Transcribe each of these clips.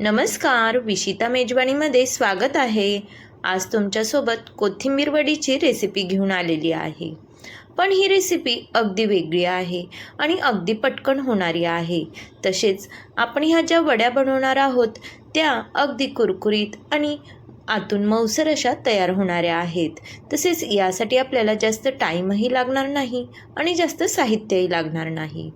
नमस्कार विशिता मेजवानीमध्ये स्वागत आहे. आज तुमच्यासोबत कोथिंबीर वडीची रेसिपी घेऊन आलेली आहे. पण ही रेसिपी अगदी वेगळी आहे आणि अगदी पटकन होणारी आहे. तसेच आपण ह्या ज्या वड्या बनवणार आहोत त्या अगदी कुरकुरीत आणि आतून मौसर अशा तयार होणाऱ्या आहेत. तसेच यासाठी आपल्याला जास्त टाईमही लागणार नाही आणि जास्त साहित्यही लागणार नाही.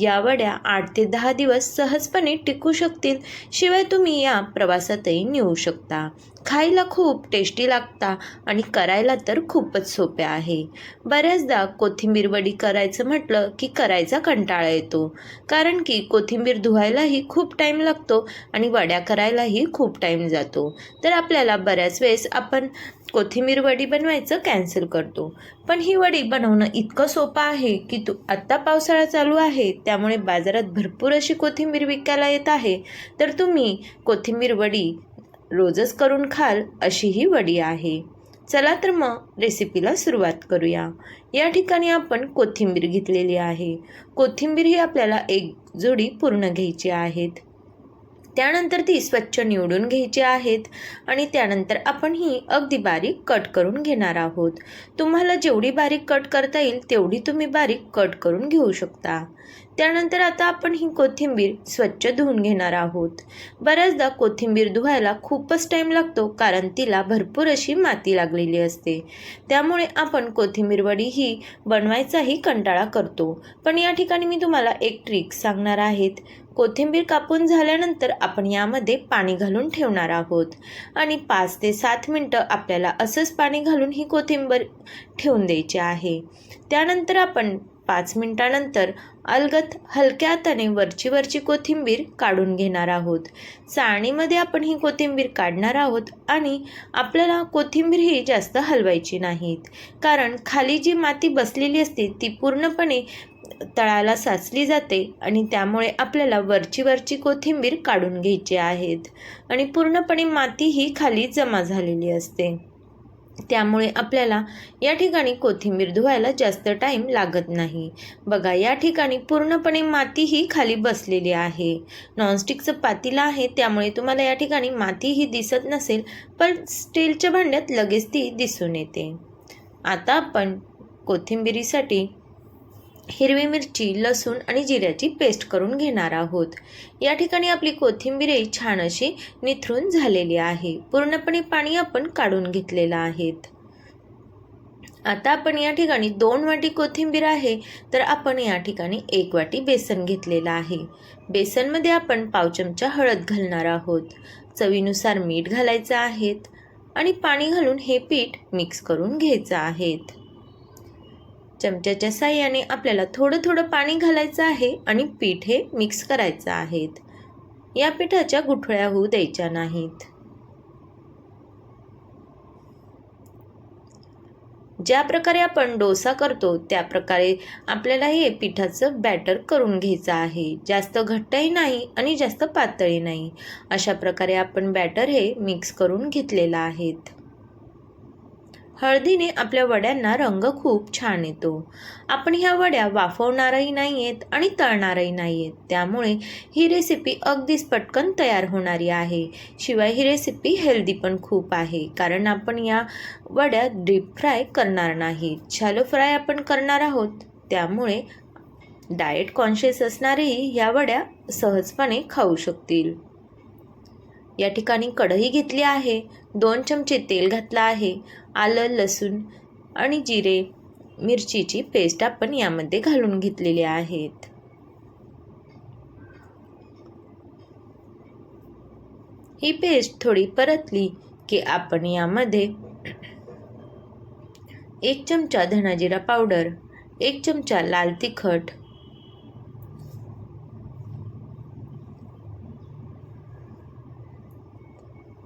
या वड्या आठ ते दहा दिवस सहजपणे टिकू शकतील शिवाय तुम्ही या प्रवासातही नेऊ शकता. खायला खूप टेस्टी लागता आणि करायला तर खूपच सोप्या आहे. बऱ्याचदा कोथिंबीर वडी करायचं म्हटलं की करायचा कंटाळा येतो. कारण की कोथिंबीर धुवायलाही खूप टाईम लागतो आणि वड्या करायलाही खूप टाईम जातो. तर आपल्याला बऱ्याच वेळेस आपण कोथिंबीर वडी बनवायचं कॅन्सल करतो. पण ही वडी बनवणं इतकं सोपं आहे की तू आत्ता पावसाळा चालू आहे त्यामुळे बाजारात भरपूर अशी कोथिंबीर विकायला येत आहे. तर तुम्ही कोथिंबीर वडी रोजच करून खाल अशी ही वडी आहे. चला तर मग रेसिपीला सुरुवात करूया. या ठिकाणी आपण कोथिंबीर घेतलेली आहे. कोथिंबीर ही आपल्याला एक जोडी पूर्ण घ्यायची आहेत. त्यानंतर ती स्वच्छ निवडून घ्यायची आहेत आणि त्यानंतर आपण ही अगदी बारीक कट करून घेणार आहोत. तुम्हाला जेवढी बारीक कट करता येईल तेवढी तुम्ही बारीक कट करून घेऊ शकता. त्यानंतर आता आपण ही कोथिंबीर स्वच्छ धुवून घेणार आहोत. बऱ्याचदा कोथिंबीर धुवायला खूपच टाईम लागतो कारण तिला भरपूर अशी माती लागलेली असते. त्यामुळे आपण कोथिंबीर वडी ही बनवायचाही कंटाळा करतो. पण या ठिकाणी मी तुम्हाला एक ट्रिक सांगणार आहेत. कोथिंबीर कापून झाल्यानंतर आपण यामध्ये पाणी घालून ठेवणार आहोत. आणि पाच ते सात मिनटं आपल्याला असंच पाणी घालून ही कोथिंबीर ठेवून द्यायची आहे. त्यानंतर आपण पाच मिनटानंतर अलगत हलक्या हाताने वरची वरची कोथिंबीर काढून घेणार आहोत. चाळणीमध्ये आपण ही कोथिंबीर काढणार आहोत आणि आपल्याला कोथिंबीर ही जास्त हलवायची नाहीत. कारण खाली जी माती बसलेली असते ती पूर्णपणे तळाला साचली जाते आणि त्यामुळे आपल्याला वरची वरची कोथिंबीर काढून घ्यायची आहेत. आणि पूर्णपणे माती ही खाली जमा झालेली असते. त्यामुळे आपल्याला या ठिकाणी कोथिंबीर धुवायला जास्त टाईम लागत नाही. बघा या ठिकाणी पूर्णपणे माती ही खाली बसलेली आहे. नॉनस्टिकचं पातीला आहे त्यामुळे तुम्हाला या ठिकाणी माती ही दिसत नसेल पण स्टीलच्या भांड्यात लगेच ती दिसून येते. आता आपण कोथिंबिरीसाठी हिरवी मिरची लसूण आणि जिऱ्याची पेस्ट करून घेणार आहोत. या ठिकाणी आपली कोथिंबीरही छान अशी निथरून झालेली आहे. पूर्णपणे पाणी आपण काढून घेतलेलं आहेत. आता आपण या ठिकाणी दोन वाटी कोथिंबीर आहे तर आपण या ठिकाणी एक वाटी बेसन घेतलेलं आहे. बेसनमध्ये आपण पाव चमचा हळद घालणार आहोत. चवीनुसार मीठ घालायचं आहेत आणि पाणी घालून हे पीठ मिक्स करून घ्यायचं आहेत चमच्याच्या साह्याने आपल्याला थोडं थोडं पाणी घालायचं आहे आणि पीठ हे मिक्स करायचं आहेत. या पिठाच्या गुठळ्या होऊ द्यायच्या नाहीत. ज्या प्रकारे आपण डोसा करतो त्या प्रकारे आपल्याला हे पिठाचं बॅटर करून घ्यायचं आहे. जास्त घट्टही नाही आणि जास्त पातळी नाही. अशा प्रकारे आपण बॅटर हे मिक्स करून घेतलेलं आहेत. हळदीने आपल्या वड्यांना रंग खूप छान येतो. आपण ह्या वड्या वाफवणारही नाही आहेत आणि तळणारही नाही आहेत त्यामुळे ही रेसिपी अगदीच पटकन तयार होणारी आहे. शिवाय ही रेसिपी हेल्दी पण खूप आहे. कारण आपण या वड्या डीप फ्राय करणार नाही. शॅलो फ्राय आपण करणार आहोत. त्यामुळे डाएट कॉन्शियस असणारेही ह्या वड्या सहजपणे खाऊ शकतील. या ठिकाणी कढई घेतली आहे. दोन चमचे तेल घातलं आहे. आलं लसूण आणि जिरे. मिरचीची पेस्ट आपण यामध्ये घालून घेतलेली आहेत. ही पेस्ट थोडी परतली की आपण यामध्ये एक चमचा धनाजिरा पावडर एक चमचा लाल तिखट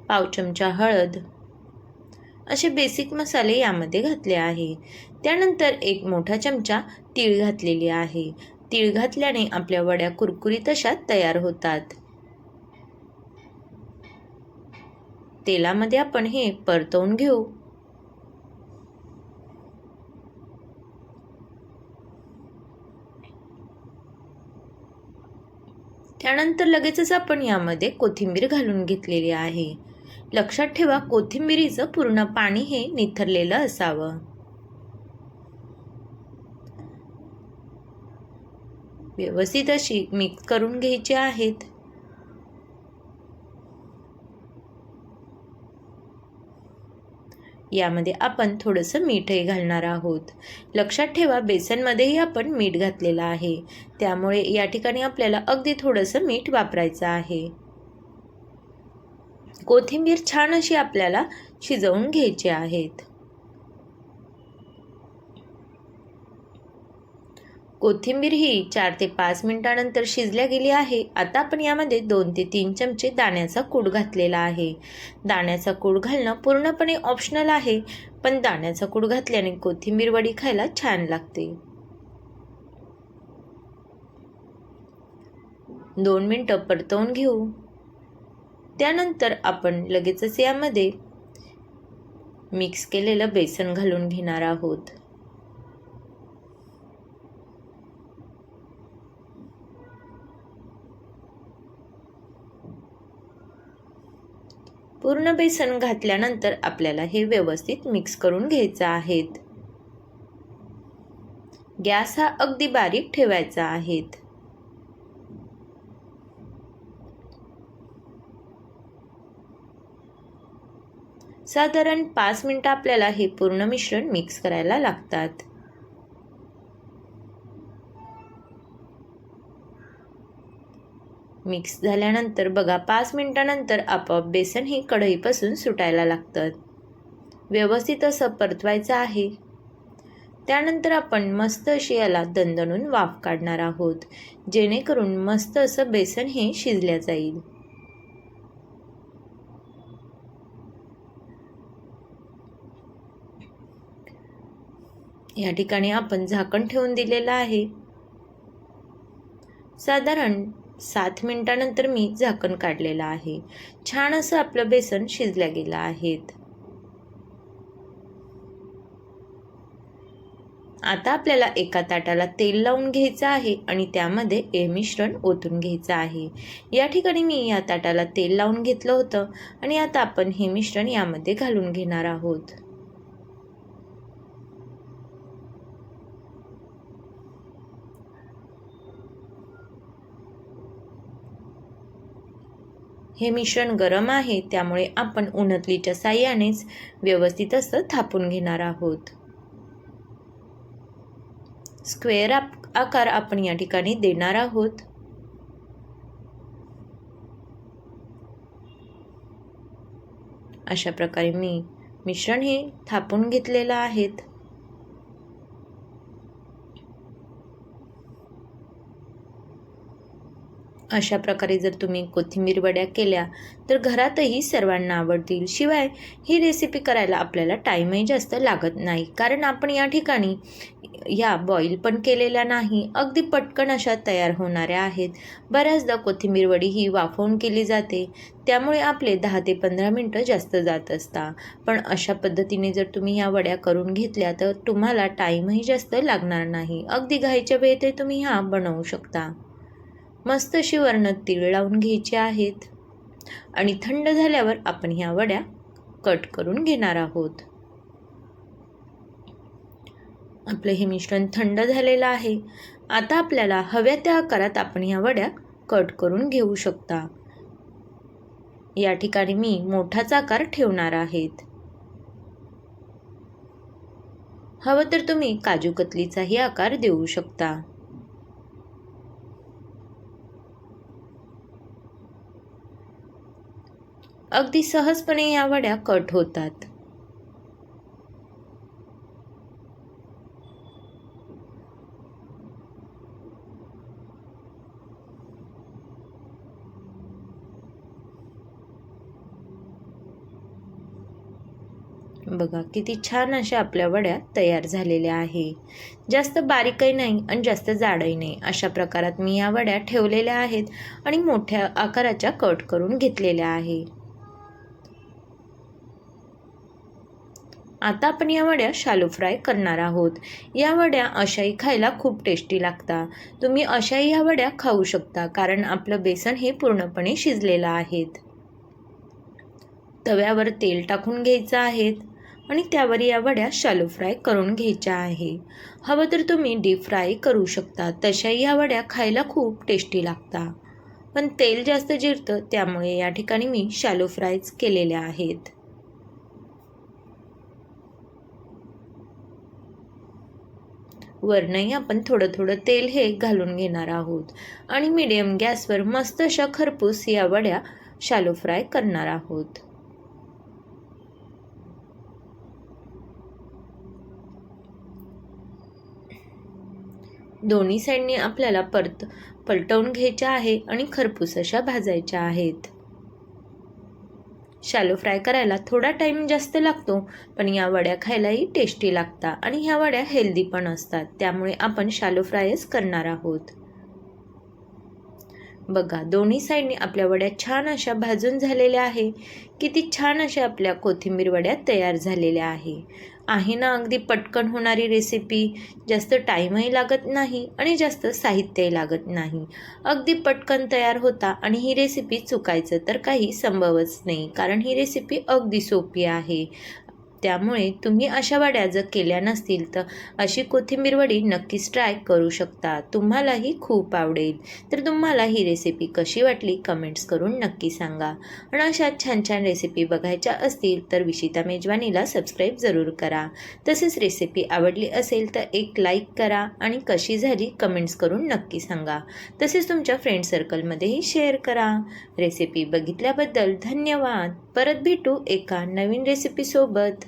पाव चमचा हळद. असे बेसिक मसाले यामध्ये घातले आहे. त्यानंतर एक मोठा चमचा तीळ घातलेली आहे. तीळ घातल्याने आपल्या वड्या कुरकुरीत अशा तयार होतात. तेलामध्ये आपण हे परतवून घेऊ. त्यानंतर त्यानंतर लगेचच आपण यामध्ये कोथिंबीर घालून घेतलेली आहे. लक्षात ठेवा कोथिंबिरीचं पूर्ण पाणी हे निथरलेलं असावं. व्यवस्थित अशी मिक्स करून घ्यायची आहेत. यामध्ये आपण थोडंसं मीठही घालणार आहोत. लक्षात ठेवा बेसनमध्येही आपण मीठ घातलेलं आहे. त्यामुळे या ठिकाणी आपल्याला अगदी थोडंसं मीठ वापरायचं आहे. कोथिंबीर छान अशी आपल्याला शिजवून घ्यायची आहेत. कोथिंबीर ही चार ते पाच मिनिटानंतर शिजल्या गेली आहे. आता आपण यामध्ये दोन ते तीन चमचे दाण्याचा कूड घातलेला आहे. दाण्याचा कूड घालणं पूर्णपणे ऑप्शनल आहे पण दाण्याचा कूड घातल्याने कोथिंबीर वडी खायला छान लागते. दोन मिनटं परतवून घेऊ. त्यानंतर आपण लगेचच यामध्ये मिक्स केलेलं बेसन घालून घेणार आहोत. पूर्ण बेसन घातल्यानंतर आपल्याला हे व्यवस्थित मिक्स करून घ्यायचं आहेत. गॅस हा अगदी बारीक ठेवायचा आहेत साधारण पाच मिनटं आपल्याला हे पूर्ण मिश्रण मिक्स करायला लागतात. मिक्स झाल्यानंतर बघा पाच मिनटानंतर आपोआप बेसन हे कढईपासून सुटायला लागतं. व्यवस्थित असं परतवायचं आहे. त्यानंतर आपण मस्त अशी याला दणदणून वाफ काढणार आहोत जेणेकरून मस्त असं बेसन हे शिजल्या जाईल. या ठिकाणी आपण झाकण ठेवून दिलेलं आहे. साधारण सात मिनिटानंतर मी झाकण काढलेलं आहे. छान असं आपलं बेसन शिजल्या गेलं आहेत. आता आपल्याला एका ताटाला तेल लावून घ्यायचं आहे आणि त्यामध्ये हे मिश्रण ओतून घ्यायचं आहे. या ठिकाणी मी या ताटाला तेल लावून घेतलं होतं आणि आता आपण हे मिश्रण यामध्ये घालून घेणार आहोत. हे मिश्रण गरम आहे त्यामुळे आपण उन्हतलीच्या साह्यानेच व्यवस्थित असं थापून घेणार आहोत. स्क्वेअर आकार आपण या ठिकाणी देणार आहोत. अशा प्रकारे मी मिश्रण हे थापून घेतलेलं आहेत. अशा प्रकारे जर तुम्ही कोथिंबीर वड्या केल्या तर घरातही सर्वांना आवडतील. शिवाय ही रेसिपी करायला आपल्याला टाईमही जास्त लागत नाही. कारण आपण या ठिकाणी या बॉईल पण केलेल्या नाही. अगदी पटकन अशा तयार होणाऱ्या आहेत. बऱ्याचदा कोथिंबीर वडी ही वाफवून केली जाते. त्यामुळे आपले दहा ते पंधरा मिनटं जास्त जात असता पण अशा पद्धतीने जर तुम्ही ह्या वड्या करून घेतल्या तर तुम्हाला टाईमही जास्त लागणार नाही. अगदी घाईच्या वेळेत तुम्ही ह्या बनवू शकता. मस्त अशी वर्ण तीळ लावून घ्यायची आहेत. आणि थंड झाल्यावर आपण ह्या वड्या कट करून घेणार आहोत. आपलं हे मिश्रण थंड झालेलं आहे. आता आपल्याला हव्या त्या आकारात आपण ह्या वड्या कट करून घेऊ शकता. या ठिकाणी मी मोठाच आकार ठेवणार आहेत. हवं तर तुम्ही काजू कतलीचाही आकार देऊ शकता. अगदी सहजपणे या वड्या कट होतात. बघा किती छान अशा आपल्या वड्या तयार झालेल्या आहे. जास्त बारीकही नाही आणि जास्त जाडही नाही. अशा प्रकारात मी या वड्या ठेवलेल्या आहेत आणि मोठ्या आकाराच्या कट करून घेतलेल्या आहे. आता आपण या वड्या शालो फ्राय करणार आहोत. या वड्या अशाही खायला खूप टेस्टी लागतात तुम्ही अशाही ह्या वड्या खाऊ शकता कारण आपलं बेसन हे पूर्णपणे शिजलेलं आहेत. तव्यावर तेल टाकून घ्यायचं आहेत आणि त्यावर या वड्या शालो फ्राय करून घ्यायच्या आहे. हवं तर तुम्ही डीप फ्राय करू शकता तशाही या वड्या खायला खूप टेस्टी लागतात पण तेल जास्त जिरतं त्यामुळे या ठिकाणी मी शालो फ्रायच केलेल्या आहेत. वरनंही आपण थोडं थोडं तेल हे घालून घेणार आहोत. आणि मीडियम गॅसवर मस्त अशा खरपूस या वड्या शालो फ्राय करणार आहोत. दोन्ही साईडने आपल्याला परत पलटवून घ्यायच्या आहे आणि खरपूस अशा भाजायच्या आहेत. शालो फ्राय करायला थोडा टाईम जास्त लागतो पण या वड्या खायलाही टेस्टी लागतात आणि ह्या वड्या हेल्दी पण असतात. त्यामुळे आपण शालो फ्रायच करणार आहोत. बघा दोन्ही साईडने आपल्या वड्या छान अशा भाजून झालेल्या आहे. किती छान अशा आपल्या कोथिंबीर वड्या तयार झालेल्या आहे. आहे ना अगदी पटकन होणारी रेसिपी जास्त टाईमही लागत नाही आणि जास्त साहित्यही लागत नाही. अगदी पटकन तयार होता आणि ही रेसिपी चुकायचं तर काही संभवच नाही कारण ही रेसिपी अगदी सोपी आहे. त्यामुळे तुम्ही अशा वड्या जर केल्या नसतील तर अशी कोथिंबीर वडी नक्कीच ट्राय करू शकता. तुम्हालाही खूप आवडेल. तर तुम्हाला ही रेसिपी कशी वाटली कमेंट्स करून नक्की सांगा. आणि अशा छान छान रेसिपी बघायच्या असतील तर विशिता मेजवानीला सबस्क्राईब जरूर करा. तसेच रेसिपी आवडली असेल तर एक लाईक करा आणि कशी झाली कमेंट्स करून नक्की सांगा. तसेच तुमच्या फ्रेंड सर्कलमध्येही शेअर करा. रेसिपी बघितल्याबद्दल धन्यवाद. परत भेटू एका नवीन रेसिपीसोबत